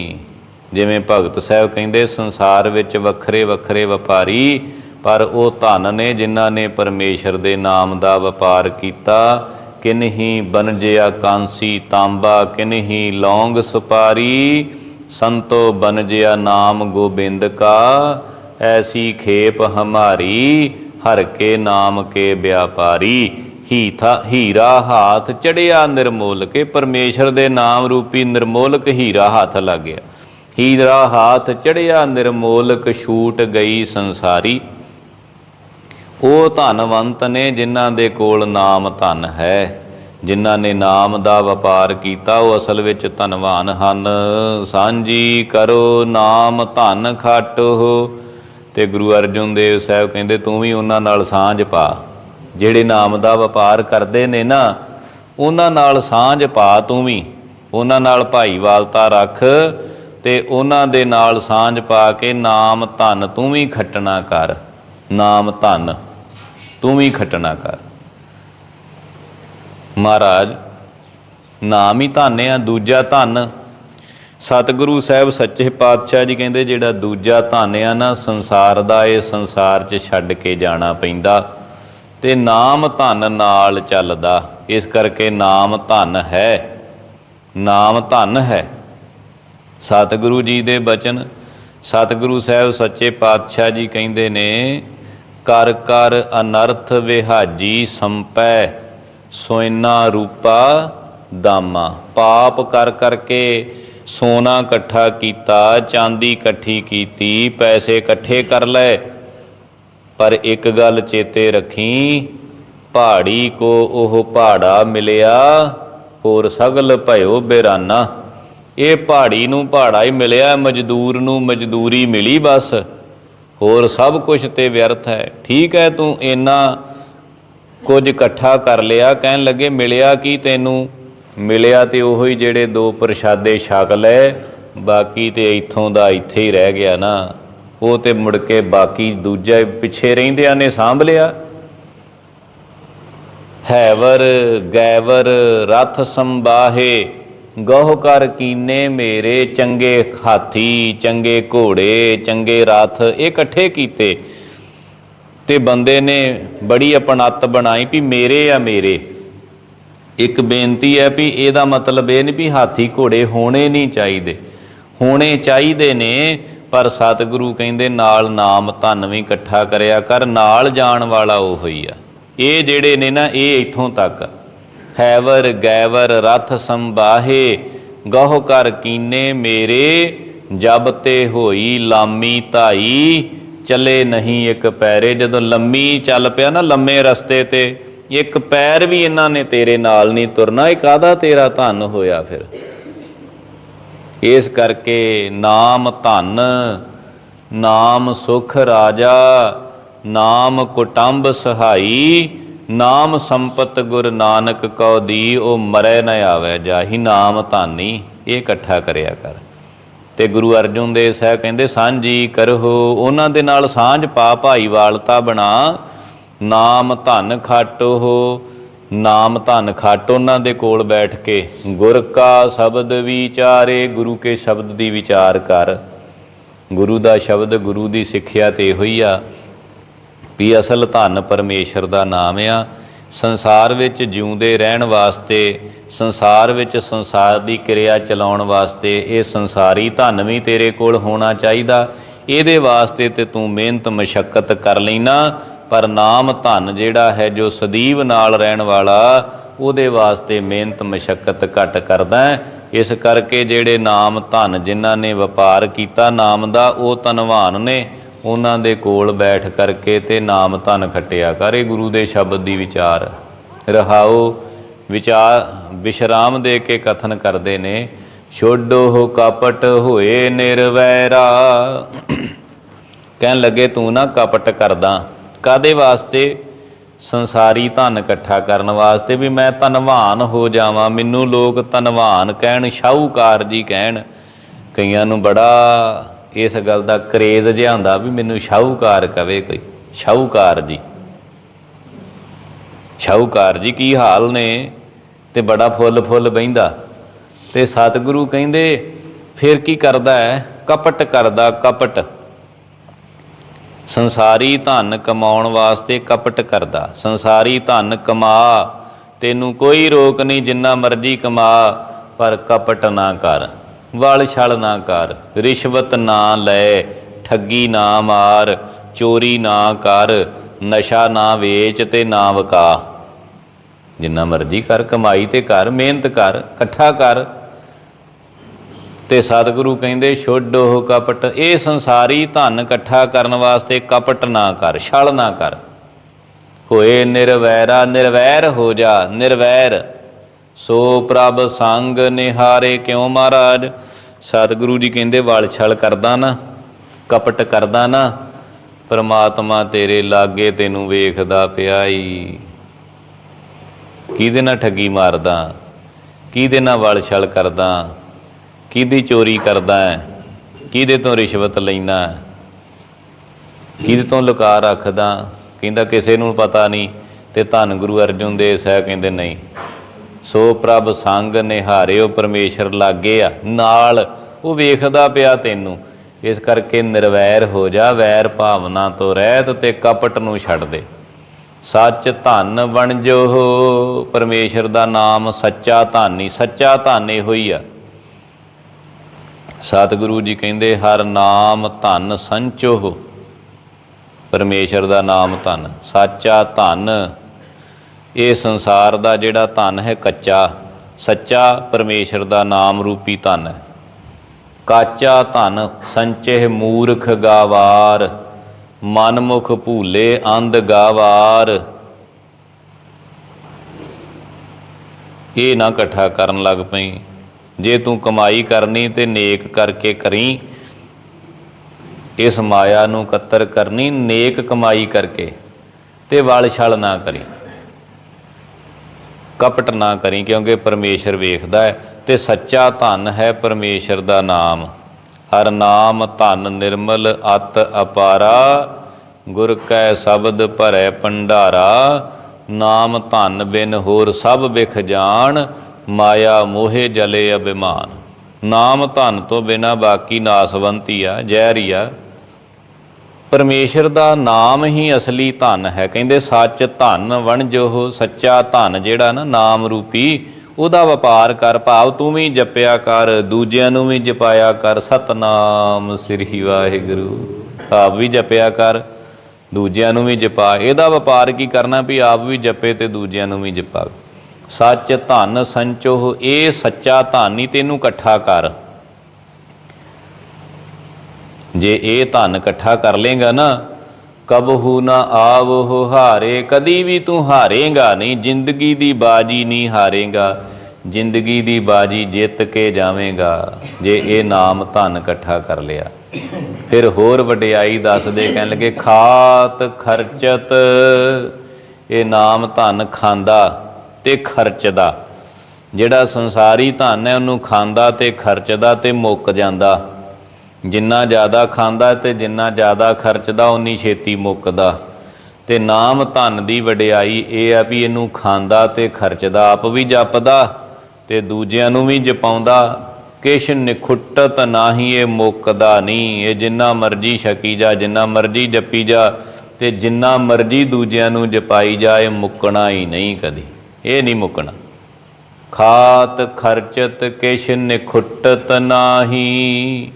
ਜਿਵੇਂ ਭਗਤ ਸਾਹਿਬ ਕਹਿੰਦੇ, ਸੰਸਾਰ ਵਿੱਚ ਵੱਖਰੇ ਵੱਖਰੇ ਵਪਾਰੀ, ਪਰ ਉਹ ਧਨ ਨੇ ਜਿਨ੍ਹਾਂ ਨੇ ਪਰਮੇਸ਼ਰ ਦੇ ਨਾਮ ਦਾ ਵਪਾਰ ਕੀਤਾ। ਕਿਨਹੀ ਬਨਜਿਆ ਕਾਂਸੀ ਤਾਂਬਾ ਕਿਨਹੀ ਲੌਂਗ ਸੁਪਾਰੀ, ਸੰਤੋ ਬਨਜਿਆ ਨਾਮ ਗੋਬਿੰਦ ਕਾ। ਐਸੀ ਖੇਪ ਹਮਾਰੀ, ਹਰ ਕੇ ਨਾਮ ਕੇ ਵਿਆਪਾਰੀ। ਹੀਥਾ, ਹੀਰਾ ਹਾਥ ਚੜਿਆ ਨਿਰਮੋਲ ਕੇ ਪਰਮੇਸ਼ਰ ਦੇ ਨਾਮ ਰੂਪੀ ਨਿਰਮੋਲਕ ਹੀਰਾ ਹੱਥ ਲੱਗ ਗਿਆ ਹੀਰਾ ਹਾਥ ਚੜਿਆ ਨਿਰਮੋਲਕ ਛੂਟ ਗਈ ਸੰਸਾਰੀ। ਉਹ ਧਨਵੰਤ ਨੇ ਜਿਨ੍ਹਾਂ ਦੇ ਕੋਲ ਨਾਮ ਧਨ ਹੈ, ਜਿਨ੍ਹਾਂ ਨੇ ਨਾਮ ਦਾ ਵਪਾਰ ਕੀਤਾ, ਉਹ ਅਸਲ ਵਿੱਚ ਧਨਵਾਨ ਹਨ। ਸਾਂਝੀ ਕਰੋ, ਨਾਮ ਧਨ ਖਾਟੋ ਤੇ ਗੁਰੂ ਅਰਜਨ ਦੇਵ ਸਾਹਿਬ ਕਹਿੰਦੇ, ਤੂੰ ਵੀ ਉਹਨਾਂ ਨਾਲ ਸਾਂਝ ਪਾ। ਜਿਹੜੇ ਨਾਮ ਦਾ ਵਪਾਰ ਕਰਦੇ ਨੇ ਨਾ, ਉਹਨਾਂ ਨਾਲ ਸਾਂਝ ਪਾ ਤੂੰ ਵੀ। ਉਹਨਾਂ ਨਾਲ ਭਾਈਵਾਲਤਾ ਰੱਖ। ਤੇ ਉਹਨਾਂ ਦੇ ਨਾਲ ਸਾਂਝ ਪਾ ਕੇ ਨਾਮ ਧਨ ਤੂੰ ਵੀ ਖੱਟਣਾ ਕਰ। ਨਾਮ ਧਨ ਤੂੰ ਵੀ ਖੱਟਣਾ ਕਰ। ਮਹਾਰਾਜ, ਨਾਮ ਹੀ ਧਨ ਆ, ਦੂਜਾ ਧਨ। ਸਤਿਗੁਰੂ ਸਾਹਿਬ ਸੱਚੇ ਪਾਤਸ਼ਾਹ ਜੀ ਕਹਿੰਦੇ, ਜਿਹੜਾ ਦੂਜਾ ਧਨ ਆ ਨਾ, ਸੰਸਾਰ ਦਾ, ਇਹ ਸੰਸਾਰ 'ਚ ਛੱਡ ਕੇ ਜਾਣਾ ਪੈਂਦਾ। ਤੇ ਨਾਮ ਧਨ ਨਾਲ ਚੱਲਦਾ। ਇਸ ਕਰਕੇ ਨਾਮ ਧਨ ਹੈ। ਨਾਮ ਧਨ ਹੈ। ਸਤਿਗੁਰੂ ਜੀ ਦੇ ਬਚਨ, ਸਤਿਗੁਰੂ ਸਾਹਿਬ ਸੱਚੇ ਪਾਤਸ਼ਾਹ ਜੀ ਕਹਿੰਦੇ ਨੇ, ਕਰ ਕਰ ਅਨਰਥ ਵਿਹਾਜੀ ਸੰਪੈ ਸੋਇਨਾ ਰੂਪਾ ਦਾਮਾ। ਪਾਪ ਕਰ ਕਰਕੇ ਸੋਨਾ ਇਕੱਠਾ ਕੀਤਾ, ਚਾਂਦੀ ਇਕੱਠੀ ਕੀਤੀ, ਪੈਸੇ ਇਕੱਠੇ ਕਰ ਲਏ। ਪਰ ਇੱਕ ਗੱਲ ਚੇਤੇ ਰੱਖੀ ਪਹਾੜੀ ਕੋ ਉਹ ਪਹਾੜਾ ਮਿਲਿਆ, ਹੋਰ ਸਗਲ ਭਇਓ ਬੇਰਾਨਾ। ਇਹ ਪਹਾੜੀ ਨੂੰ ਪਹਾੜਾ ਹੀ ਮਿਲਿਆ, ਮਜ਼ਦੂਰ ਨੂੰ ਮਜ਼ਦੂਰੀ ਮਿਲੀ ਬਸ। ਹੋਰ ਸਭ ਕੁਝ ਤੇ ਵਿਅਰਥ ਹੈ। ਠੀਕ ਹੈ, ਤੂੰ ਇੰਨਾ ਕੁਝ ਇਕੱਠਾ ਕਰ ਲਿਆ, ਕਹਿਣ ਲੱਗੇ, ਮਿਲਿਆ ਕੀ ਤੈਨੂੰ? ਮਿਲਿਆ ਤੇ ਉਹੋ ਹੀ ਜਿਹੜੇ ਦੋ ਪ੍ਰਸ਼ਾਦੇ ਛਕ ਲਏ, ਬਾਕੀ ਤੇ ਇੱਥੋਂ ਦਾ ਇੱਥੇ ਹੀ ਰਹਿ ਗਿਆ ਨਾ। ਉਹ ਤੇ ਮੁੜ ਕੇ ਬਾਕੀ ਦੂਜੇ ਪਿੱਛੇ ਰਹਿੰਦਿਆਂ ਨੇ ਸਾਂਭ ਲਿਆ। ਹੈਵਰ, ਗੈਵਰ, ਰਥ ਸੰਬਾਹੇ ਗੋਹ ਕਰ ਕੀਨੇ ਮੇਰੇ, ਚੰਗੇ ਹਾਥੀ, ਚੰਗੇ ਘੋੜੇ, ਚੰਗੇ ਰਥ, ਇਹ ਇਕੱਠੇ ਕੀਤੇ। ਤੇ ਬੰਦੇ ਨੇ ਬੜੀ ਅਪਣਤ ਬਣਾਈ ਵੀ ਮੇਰੇ ਆ ਮੇਰੇ। ਇੱਕ ਬੇਨਤੀ ਹੈ ਵੀ ਇਹਦਾ ਮਤਲਬ ਇਹ ਨਹੀਂ ਵੀ ਹਾਥੀ ਘੋੜੇ ਹੋਣੇ ਨਹੀਂ ਚਾਹੀਦੇ। ਹੋਣੇ ਚਾਹੀਦੇ ਨੇ, ਪਰ ਸਤਿਗੁਰੂ ਕਹਿੰਦੇ ਨਾਲ ਨਾਮ ਧਨ ਵੀ ਇਕੱਠਾ ਕਰਿਆ ਕਰ, ਨਾਲ ਜਾਣ ਵਾਲਾ ਉਹ ਹੀ ਆ। ਇਹ ਜਿਹੜੇ ਨੇ ਨਾ, ਇਹ ਇੱਥੋਂ ਤੱਕ। ਹੈਵਰ ਗੈਵਰ ਰਥ ਸੰਬਾਹੇ ਗਹੁ ਕਰ ਕੀਨੇ ਮੇਰੇ, ਜਬ ਤੇ ਹੋਈ ਲਾਮੀ ਧਾਈ, ਚਲੇ ਨਹੀਂ ਇੱਕ ਪੈਰੇ। ਜਦੋਂ ਲੰਮੀ ਚੱਲ ਪਿਆ ਨਾ ਲੰਮੇ ਰਸਤੇ ਤੇ, ਇੱਕ ਪੈਰ ਵੀ ਇਹਨਾਂ ਨੇ ਤੇਰੇ ਨਾਲ ਨਹੀਂ ਤੁਰਨਾ ਇਹ ਕਾਦਾ ਤੇਰਾ ਧਨ ਹੋਇਆ ਫਿਰ। ਇਸ ਕਰਕੇ ਨਾਮ ਧਨ, ਨਾਮ ਸੁਖ ਰਾਜਾ, ਨਾਮ ਕੁਟੰਬ ਸਹਾਈ ਨਾਮ ਸੰਪਤ ਗੁਰ ਨਾਨਕ ਕਉ ਦੀ ਉਹ ਮਰੈ ਨਾ ਆਵੇ, ਜਾਹੀ ਨਾਮ ਧਾਨੀ, ਇਹ ਇਕੱਠਾ ਕਰਿਆ ਕਰ। ਤੇ ਗੁਰੂ ਅਰਜਨ ਦੇਵ ਸਾਹਿਬ ਕਹਿੰਦੇ, ਸਾਂਝੀ ਕਰੋ ਉਹਨਾਂ ਦੇ ਨਾਲ ਸਾਂਝ ਪਾ ਭਾਈਵਾਲਤਾ ਬਣਾ। ਨਾਮ ਧਨ ਖਾਟੋ ਨਾਮ ਧਨ ਖਾਟ ਉਹਨਾਂ ਦੇ ਕੋਲ ਬੈਠ ਕੇ। ਗੁਰ ਕਾ ਸ਼ਬਦ ਵਿਚਾਰੇ, ਗੁਰੂ ਕੇ ਸ਼ਬਦ ਦੀ ਵਿਚਾਰ ਕਰ। ਗੁਰੂ ਦਾ ਸ਼ਬਦ ਗੁਰੂ ਦੀ ਸਿੱਖਿਆ ਤੇ ਹੋਈ ਆ। ਵੀ ਅਸਲ ਧਨ ਪਰਮੇਸ਼ਰ ਦਾ ਨਾਮ ਆ। ਸੰਸਾਰ ਵਿੱਚ ਜਿਉਂਦੇ ਰਹਿਣ ਵਾਸਤੇ, ਸੰਸਾਰ ਵਿੱਚ ਸੰਸਾਰ ਦੀ ਕਿਰਿਆ ਚਲਾਉਣ ਵਾਸਤੇ ਇਹ ਸੰਸਾਰੀ ਧਨ ਵੀ ਤੇਰੇ ਕੋਲ ਹੋਣਾ ਚਾਹੀਦਾ। ਇਹਦੇ ਵਾਸਤੇ ਤੇ ਤੂੰ ਮਿਹਨਤ ਮਸ਼ੱਕਤ ਕਰ ਲੈਣਾ, ਪਰ ਨਾਮ ਧਨ ਜਿਹੜਾ ਹੈ, ਜੋ ਸਦੀਵ ਨਾਲ ਰਹਿਣ ਵਾਲਾ, ਉਹਦੇ ਵਾਸਤੇ ਮਿਹਨਤ ਮਸ਼ੱਕਤ ਘੱਟ ਕਰਦਾ ਇਸ ਕਰਕੇ ਜਿਹੜੇ ਨਾਮ ਧਨ ਜਿਨ੍ਹਾਂ ਨੇ ਵਪਾਰ ਕੀਤਾ ਨਾਮ ਦਾ, ਉਹ ਧਨਵਾਨ ਨੇ। ਉਹਨਾਂ ਦੇ ਕੋਲ ਬੈਠ ਕਰਕੇ ਤੇ ਨਾਮ ਧਨ ਖੱਟਿਆ। ਕਰੇ ਗੁਰੂ ਦੇ ਸ਼ਬਦ ਦੀ ਵਿਚਾਰ। ਰਹਾਓ ਵਿਚਾਰ ਵਿਸ਼ਰਾਮ ਦੇ ਕੇ ਕਥਨ ਕਰਦੇ ਨੇ। ਛੋਡੋ ਕਪਟ ਹੋਏ ਨਿਰਵੈਰਾ। ਕਹਿਣ ਲੱਗੇ, ਤੂੰ ਨਾ ਕਪਟ ਕਰਦਾ। ਕਾਦੇ ਵਾਸਤੇ? ਸੰਸਾਰੀ ਧਨ ਇਕੱਠਾ ਕਰਨ ਵਾਸਤੇ ਵੀ ਮੈਂ ਧਨਵਾਨ ਹੋ ਜਾਵਾਂ। ਮੈਨੂੰ ਲੋਕ ਧਨਵਾਨ ਕਹਿਣ, ਸ਼ਾਹੂਕਾਰ ਜੀ ਕਹਿਣ। ਕਈਆਂ ਨੂੰ ਬੜਾ ਇਸ ਗੱਲ ਦਾ ਕਰੇਜ਼ ਜਿਹਾ ਹੁੰਦਾ ਵੀ ਮੈਨੂੰ ਸ਼ਾਹੂਕਾਰ ਕਵੇ ਕੋਈ, ਸ਼ਾਹੂਕਾਰ ਜੀ। ਸ਼ਾਹੂਕਾਰ ਜੀ ਕੀ ਹਾਲ ਨੇ? ਤੇ ਬੜਾ ਫੁੱਲ ਫੁੱਲ ਬਹਿੰਦਾ। ਤੇ ਸਤਿਗੁਰੂ ਕਹਿੰਦੇ, ਫਿਰ ਕੀ ਕਰਦਾ ਹੈ? ਕਪਟ ਕਰਦਾ ਕਪਟ। ਸੰਸਾਰੀ ਧਨ ਕਮਾਉਣ ਵਾਸਤੇ ਕਪਟ ਕਰਦਾ। ਸੰਸਾਰੀ ਧਨ ਕਮਾ, ਤੈਨੂੰ ਕੋਈ ਰੋਕ ਨਹੀਂ, ਜਿੰਨਾ ਮਰਜ਼ੀ ਕਮਾ, ਪਰ ਕਪਟ ਨਾ ਕਰ। ਵਲ ਛਲ ਨਾ ਕਰ, ਰਿਸ਼ਵਤ ਨਾ ਲੈ, ਠੱਗੀ ਨਾ ਮਾਰ, ਚੋਰੀ ਨਾ ਕਰ, ਨਸ਼ਾ ਨਾ ਵੇਚ ਤੇ ਨਾ ਵਕਾ। ਜਿੰਨਾ ਮਰਜ਼ੀ ਕਰ, ਕਮਾਈ ਤੇ ਕਰ, ਮਿਹਨਤ ਕਰ, ਇਕੱਠਾ ਕਰ। ਤੇ ਸਤਿਗੁਰੂ ਕਹਿੰਦੇ, ਛੋਡੋ ਕਪਟ, ਇਹ ਸੰਸਾਰੀ ਧਨ ਇਕੱਠਾ ਕਰਨ ਵਾਸਤੇ ਕਪਟ ਨਾ ਕਰ, ਛਲ ਨਾ ਕਰ। ਹੋਏ ਨਿਰਵੈਰਾ, ਨਿਰਵੈਰ ਹੋ ਜਾ, ਨਿਰਵੈਰ। ਸੋ ਪ੍ਰਭ ਸੰਗ ਨਿਹਾਰੇ ਕਿਉ ਮਹਾਰਾਜ? ਸਤਿਗੁਰੂ ਜੀ ਕਹਿੰਦੇ, ਵਾਲ ਛਲ ਕਰਦਾ ਨਾ, ਕਪਟ ਕਰਦਾ ਨਾ, ਪਰਮਾਤਮਾ ਤੇਰੇ ਲਾਗੇ ਤੈਨੂੰ ਵੇਖਦਾ ਪਿਆ ਈ। ਕਿਹਦੇ ਨਾਲ ਠੱਗੀ ਮਾਰਦਾ, ਕਿਹਦੇ ਨਾਲ ਵਲ ਛਲ ਕਰਦਾ, ਕਿਹਦੀ ਚੋਰੀ ਕਰਦਾ ਹੈ ਕਿਹਦੇ ਤੋਂ ਰਿਸ਼ਵਤ ਲੈਣਾ, ਕਿਹਦੇ ਤੋਂ ਲੁਕਾ ਰੱਖਦਾ, ਕਹਿੰਦਾ ਕਿਸੇ ਨੂੰ ਪਤਾ ਨਹੀਂ ਤੇ ਧੰਨ ਗੁਰੂ ਅਰਜਨ ਦੇਵ ਸਾਹਿਬ ਕਹਿੰਦੇ ਨਹੀਂ। ਸੋ ਪ੍ਰਭ ਸੰਗ ਨਿਹਾਰਿਓ ਪਰਮੇਸ਼ਰ ਲਾਗੇ ਆ, ਨਾਲ ਉਹ ਵੇਖਦਾ ਪਿਆ ਤੈਨੂੰ। ਇਸ ਕਰਕੇ ਨਿਰਵੈਰ ਹੋ ਜਾ, ਵੈਰ ਭਾਵਨਾ ਤੋਂ ਰਹਿਤ ਤੇ ਕਪਟ ਨੂੰ ਛੱਡ ਦੇ। ਸੱਚ ਧਨ ਵਣਜੋ ਪਰਮੇਸ਼ਰ ਦਾ ਨਾਮ ਸੱਚਾ ਧਾਨੀ, ਸੱਚਾ ਧਨ ਇਹੋ ਹੀ ਆ। ਸਤਿਗੁਰੂ ਜੀ ਕਹਿੰਦੇ, ਹਰ ਨਾਮ ਧਨ ਸੰਚੋ ਪਰਮੇਸ਼ਰ ਦਾ ਨਾਮ ਧਨ, ਸੱਚਾ ਧਨ ਇਹ ਸੰਸਾਰ ਦਾ ਜਿਹੜਾ ਧਨ ਹੈ ਕੱਚਾ, ਸੱਚਾ ਪਰਮੇਸ਼ਰ ਦਾ ਨਾਮ ਰੂਪੀ ਧਨ ਹੈ। ਕਾਚਾ ਧਨ ਸੰਚੇ ਮੂਰਖ ਗਾਵਾਰ, ਮਨਮੁਖ ਭੂਲੇ ਅੰਧ ਗਾਵਾਰ। ਇਹ ਨਾ ਇਕੱਠਾ ਕਰਨ ਲੱਗ ਪਈ। ਜੇ ਤੂੰ ਕਮਾਈ ਕਰਨੀ ਤੇ ਨੇਕ ਕਰਕੇ ਕਰੀ, ਇਸ ਮਾਇਆ ਨੂੰ ਕਤਰ ਕਰਨੀ ਨੇਕ ਕਮਾਈ ਕਰਕੇ ਤੇ ਵਲ ਛਲ ਨਾ ਕਰੀ। ਕਪਟ ਨਾ ਕਰੀ, ਕਿਉਂਕਿ ਪਰਮੇਸ਼ਰ ਵੇਖਦਾ ਹੈ ਤੇ ਸੱਚਾ ਧਨ ਹੈ ਪਰਮੇਸ਼ਰ ਦਾ ਨਾਮ। ਹਰ ਨਾਮ ਧਨ ਨਿਰਮਲ, ਅਤ ਅਪਾਰਾ, ਗੁਰ ਕੈ ਸ਼ਬਦ ਭਰੈ ਭੰਡਾਰਾ। ਨਾਮ ਧਨ ਬਿਨ ਹੋਰ ਸਭ ਵਿਖ ਜਾਣ, ਮਾਇਆ ਮੋਹਿ ਜਲੇ ਅਭਿਮਾਨ। ਨਾਮ ਧਨ ਤੋਂ ਬਿਨਾ ਬਾਕੀ ਨਾਸਵੰਤੀ ਆ, ਜ਼ਹਿਰੀ ਆ। ਪਰਮੇਸ਼ਰ ਦਾ ਨਾਮ ਹੀ ਅਸਲੀ ਧਨ ਹੈ। ਕਹਿੰਦੇ, ਸੱਚ ਧਨ ਵਣਜੋ ਸੱਚਾ ਧਨ ਜਿਹੜਾ ਨਾ ਨਾਮ ਰੂਪੀ, ਉਹਦਾ ਵਪਾਰ ਕਰ ਭਾਵ ਤੂੰ ਵੀ ਜਪਿਆ ਕਰ, ਦੂਜਿਆਂ ਨੂੰ ਵੀ ਜਪਾਇਆ ਕਰ। ਸਤਨਾਮ ਸ੍ਰੀ ਵਾਹਿਗੁਰੂ। ਆਪ ਵੀ ਜਪਿਆ ਕਰ, ਦੂਜਿਆਂ ਨੂੰ ਵੀ ਜਪਾ। ਇਹਦਾ ਵਪਾਰ ਕੀ ਕਰਨਾ ਵੀ ਆਪ ਵੀ ਜਪੇ ਤੇ ਦੂਜਿਆਂ ਨੂੰ ਵੀ ਜਪਾ ਸੱਚ ਧਨ ਸੰਚੋਹ, ਇਹ ਸੱਚਾ ਧਨ ਹੀ ਤੈਨੂੰ ਇਕੱਠਾ ਕਰ। ਜੇ ਇਹ ਧਨ ਇਕੱਠਾ ਕਰ ਲੇਗਾ ਨਾ, ਕਬਹੂ ਨਾ ਆਵਹੁ ਹਾਰੇ, ਕਦੀ ਵੀ ਤੂੰ ਹਾਰੇਗਾ ਨਹੀਂ, ਜ਼ਿੰਦਗੀ ਦੀ ਬਾਜੀ ਨਹੀਂ ਹਾਰੇਗਾ, ਜ਼ਿੰਦਗੀ ਦੀ ਬਾਜੀ ਜਿੱਤ ਕੇ ਜਾਵੇਂਗਾ, ਜੇ ਇਹ ਨਾਮ ਧਨ ਇਕੱਠਾ ਕਰ ਲਿਆ। ਫਿਰ ਹੋਰ ਵਡਿਆਈ ਦੱਸਦੇ, ਕਹਿਣ ਲੱਗੇ, ਖਾਤ ਖਰਚਤ, ਇਹ ਨਾਮ ਧਨ ਖਾਂਦਾ ਤੇ ਖਰਚਦਾ। ਜਿਹੜਾ ਸੰਸਾਰੀ ਧਨ ਹੈ, ਉਹਨੂੰ ਖਾਂਦਾ ਤੇ ਖਰਚਦਾ ਤੇ ਮੁੱਕ ਜਾਂਦਾ। ਜਿੰਨਾ ਜ਼ਿਆਦਾ ਖਾਂਦਾ ਤੇ ਜਿੰਨਾ ਜ਼ਿਆਦਾ ਖਰਚਦਾ ਉਨੀ ਛੇਤੀ ਮੁੱਕਦਾ। ਤੇ ਨਾਮ ਧਨ ਦੀ ਵਡਿਆਈ ਇਹ ਆ ਵੀ ਇਹਨੂੰ ਖਾਂਦਾ ਤੇ ਖਰਚਦਾ, ਆਪ ਵੀ ਜਪਦਾ ਤੇ ਦੂਜਿਆਂ ਨੂੰ ਵੀ ਜਪਾਉਂਦਾ। ਕਿਛ ਨਿਖੁੱਟਤ ਨਾਹੀ ਇਹ ਮੁੱਕਦਾ ਨਹੀਂ। ਇਹ ਜਿੰਨਾ ਮਰਜ਼ੀ ਛਕੀ ਜਾ, ਜਿੰਨਾ ਮਰਜ਼ੀ ਜਪੀ ਜਾ ਤੇ ਜਿੰਨਾ ਮਰਜ਼ੀ ਦੂਜਿਆਂ ਨੂੰ ਜਪਾਈ ਜਾ, ਇਹ ਮੁੱਕਣਾ ਹੀ ਨਹੀਂ ਕਦੀ। ਇਹ ਨਹੀਂ ਮੁੱਕਣਾ। ਖਾਤ ਖਰਚਤ ਕਿਛ ਨਿਖੁੱਟਤ ਨਾਹੀ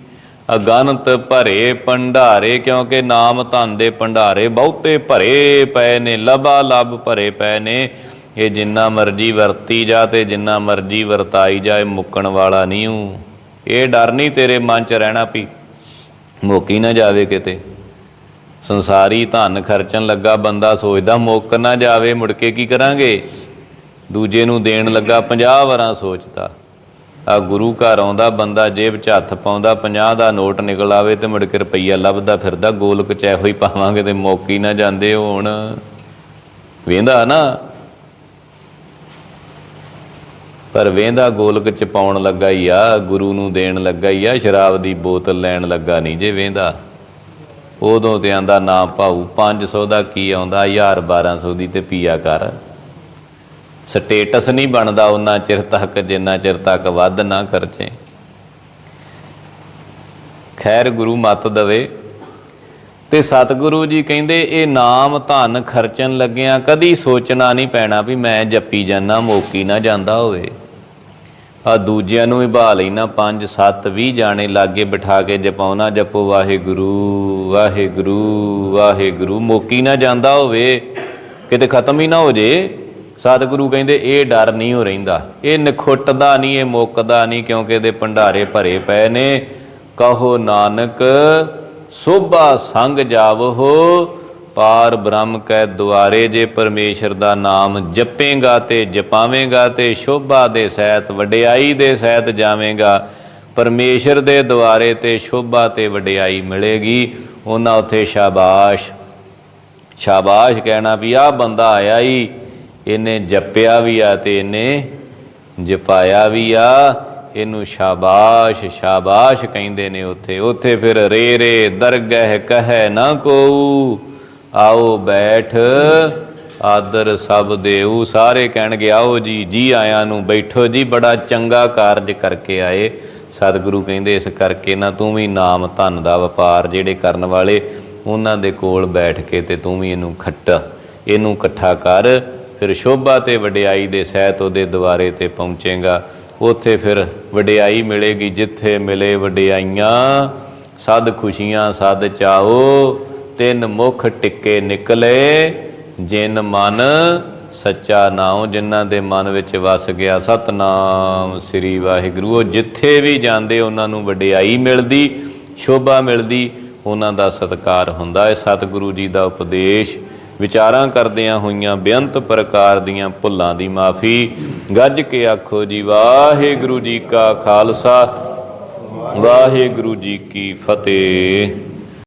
ਅਗਨਤ ਭਰੇ ਭੰਡਾਰੇ, ਕਿਉਂਕਿ ਨਾਮ ਧਨ ਦੇ ਭੰਡਾਰੇ ਬਹੁਤੇ ਭਰੇ ਪਏ ਨੇ ਲਬਾ ਲਬ ਭਰੇ ਪਏ ਨੇ। ਇਹ ਜਿੰਨਾ ਮਰਜ਼ੀ ਵਰਤੀ ਜਾ ਤੇ ਜਿੰਨਾ ਮਰਜ਼ੀ ਵਰਤਾਈ ਜਾਏ, ਮੁੱਕਣ ਵਾਲਾ ਨਹੀਂ ਹੂੰ। ਇਹ ਡਰ ਨਹੀਂ ਤੇਰੇ ਮਨ 'ਚ ਰਹਿਣਾ ਵੀ, ਮੁੱਕੀ ਨਾ ਜਾਵੇ ਕਿਤੇ। ਸੰਸਾਰੀ ਧਨ ਖਰਚਣ ਲੱਗਾ, ਬੰਦਾ ਸੋਚਦਾ ਮੁੱਕ ਨਾ ਜਾਵੇ, ਮੁੜ ਕੇ ਕੀ ਕਰਾਂਗੇ? ਦੂਜੇ ਨੂੰ ਦੇਣ ਲੱਗਾ 50 ਵਾਰਾਂ ਸੋਚਦਾ। ਆ ਗੁਰੂ ਘਰ ਆਉਂਦਾ, ਬੰਦਾ ਜੇਬ 'ਚ ਹੱਥ ਪਾਉਂਦਾ 50 ਦਾ ਨੋਟ ਨਿਕਲ ਆਵੇ ਤੇ ਮੁੜ ਕੇ ਰੁਪਈਆ ਲੱਭਦਾ ਫਿਰਦਾ, ਗੋਲਕ ਚ ਇਹੋ ਹੀ ਪਾਵਾਂਗੇ ਤੇ ਮੌਕੀ ਨਾ ਜਾਂਦੇ ਹੋਣ। ਵੇਂਦਾ ਨਾ। ਪਰ ਵੇਂਦਾ ਗੋਲਕ ਚ ਪਾਉਣ ਲੱਗਾ ਹੀ ਆ, ਗੁਰੂ ਨੂੰ ਦੇਣ ਲੱਗਾ ਹੀ ਆ, ਸ਼ਰਾਬ ਦੀ ਬੋਤਲ ਲੈਣ ਲੱਗਾ ਨਹੀਂ ਜੇ ਵੇਂਦਾ। ਉਦੋਂ ਤੇ ਆਂਦਾ ਨਾ ਭਾਊ 500 ਦਾ ਕੀ ਆਉਂਦਾ 1000 1200 ਦੀ ਤੇ ਪੀਆ ਕਰ। ਸਟੇਟਸ ਨਹੀਂ ਬਣਦਾ ਉਹਨਾਂ ਚਿਰ ਤੱਕ, ਜਿੰਨਾ ਚਿਰ ਤੱਕ ਵੱਧ ਨਾ ਖਰਚੇ। ਖੈਰ, ਗੁਰੂ ਮਤ ਦਵੇ। ਤੇ ਸਤਿਗੁਰੂ ਜੀ ਕਹਿੰਦੇ, ਇਹ ਨਾਮ ਧਨ ਖਰਚਣ ਲੱਗਿਆਂ ਕਦੀ ਸੋਚਣਾ ਨਹੀਂ ਪੈਣਾ ਵੀ ਮੈਂ ਜੱਪੀ ਜਾਣਾ ਮੋਕੀ ਨਾ ਜਾਂਦਾ ਹੋਵੇ। ਆ ਦੂਜਿਆਂ ਨੂੰ ਵੀ ਬਹਾ ਲੈਣਾ 5 7 20 ਜਾਣੇ ਲਾਗੇ ਬਿਠਾ ਕੇ ਜਪਾਉਣਾ, ਜਪੋ, ਵਾਹਿਗੁਰੂ ਵਾਹਿਗੁਰੂ ਵਾਹਿਗੁਰੂ, ਮੋਕੀ ਨਾ ਜਾਂਦਾ ਹੋਵੇ। ਕਿਤੇ ਖਤਮ ਹੀ ਨਾ ਹੋ ਜੇ। ਸਤਿਗੁਰੂ ਕਹਿੰਦੇ, ਇਹ ਡਰ ਨਹੀਂ ਹੋ ਰਹਿੰਦਾ। ਇਹ ਨਖੁੱਟਦਾ ਨਹੀਂ, ਇਹ ਮੁੱਕਦਾ ਨਹੀਂ, ਕਿਉਂਕਿ ਇਹਦੇ ਭੰਡਾਰੇ ਭਰੇ ਪਏ ਨੇ। ਕਹੋ ਨਾਨਕ, ਸੋਭਾ ਸੰਗ ਜਾਵਹੋ, ਪਾਰ ਬ੍ਰਹਮ ਕੈ ਦੁਆਰੇ। ਜੇ ਪਰਮੇਸ਼ਰ ਦਾ ਨਾਮ ਜਪੇਗਾ ਤੇ ਜਪਾਵੇਂਗਾ ਤੇ ਸ਼ੋਭਾ ਦੇ ਸਹਿਤ, ਵਡਿਆਈ ਦੇ ਸਹਿਤ ਜਾਵੇਂਗਾ। ਪਰਮੇਸ਼ਰ ਦੇ ਦੁਆਰੇ ਤੇ ਸ਼ੋਭਾ ਤੇ ਵਡਿਆਈ ਮਿਲੇਗੀ। ਉਹਨਾਂ ਉਥੇ ਸ਼ਾਬਾਸ਼। ਸ਼ਾਬਾਸ਼ ਕਹਿਣਾ ਵੀ ਆ ਬੰਦਾ ਆਇਆ ਹੀ ਇਹਨੇ ਜਪਿਆ ਵੀ ਆ ਤੇ ਇਹਨੇ ਜਪਾਇਆ ਵੀ ਆ। ਇਹਨੂੰ ਸ਼ਾਬਾਸ਼ ਸ਼ਾਬਾਸ਼ ਕਹਿੰਦੇ ਨੇ ਉੱਥੇ। ਉੱਥੇ ਫਿਰ ਰੇ ਰੇ ਦਰਗਹਿ ਕਹੈ ਨਾ ਕੋ ਆਓ ਬੈਠ, ਆਦਰ ਸਭ ਦੇਉ ਸਾਰੇ ਕਹਿਣਗੇ, ਆਓ ਜੀ ਜੀ ਆਇਆਂ ਨੂੰ ਬੈਠੋ ਜੀ। ਬੜਾ ਚੰਗਾ ਕਾਰਜ ਕਰਕੇ ਆਏ। ਸਤਿਗੁਰੂ ਕਹਿੰਦੇ, ਇਸ ਕਰਕੇ ਨਾ ਤੂੰ ਵੀ ਨਾਮ ਧਨ ਦਾ ਵਪਾਰ ਜਿਹੜੇ ਕਰਨ ਵਾਲੇ, ਉਹਨਾਂ ਦੇ ਕੋਲ ਬੈਠ ਕੇ ਤੇ ਤੂੰ ਵੀ ਇਹਨੂੰ ਖੱਟ। ਇਹਨੂੰ ਇਕੱਠਾ ਕਰ। ਫਿਰ ਸ਼ੋਭਾ ਤੇ ਵਡਿਆਈ ਦੇ ਸਹਿਤ ਉਹਦੇ ਦੁਆਰੇ ਤੇ ਪਹੁੰਚੇਗਾ। ਉੱਥੇ ਫਿਰ ਵਡਿਆਈ ਮਿਲੇਗੀ, ਜਿੱਥੇ ਮਿਲੇ ਵਡਿਆਈਆਂ, ਸਦ ਖੁਸ਼ੀਆਂ, ਸਦ ਚਾਓ ਤਿੰਨ ਮੁਖ ਟਿੱਕੇ ਨਿਕਲੇ, ਜਿਨ ਮਨ ਸੱਚਾ ਨਾਉ, ਜਿਨ੍ਹਾਂ ਦੇ ਮਨ ਵਿੱਚ ਵਸ ਗਿਆ ਸਤਨਾਮ ਸ੍ਰੀ ਵਾਹਿਗੁਰੂ। ਉਹ ਜਿੱਥੇ ਵੀ ਜਾਂਦੇ, ਉਹਨਾਂ ਨੂੰ ਵਡਿਆਈ ਮਿਲਦੀ, ਸ਼ੋਭਾ ਮਿਲਦੀ, ਉਹਨਾਂ ਦਾ ਸਤਕਾਰ ਹੁੰਦਾ। ਹੈ ਸਤਿਗੁਰੂ ਜੀ ਦਾ ਉਪਦੇਸ਼ ਵਿਚਾਰਾਂ ਕਰਦਿਆਂ ਹੋਈਆਂ ਬੇਅੰਤ ਪ੍ਰਕਾਰ ਦੀਆਂ ਭੁੱਲਾਂ ਦੀ ਮਾਫੀ। ਗੱਜ ਕੇ ਆਖੋ ਜੀ, ਵਾਹਿਗੁਰੂ ਜੀ ਕਾ ਖਾਲਸਾ, ਵਾਹਿਗੁਰੂ ਜੀ ਕੀ ਫਤਿਹ।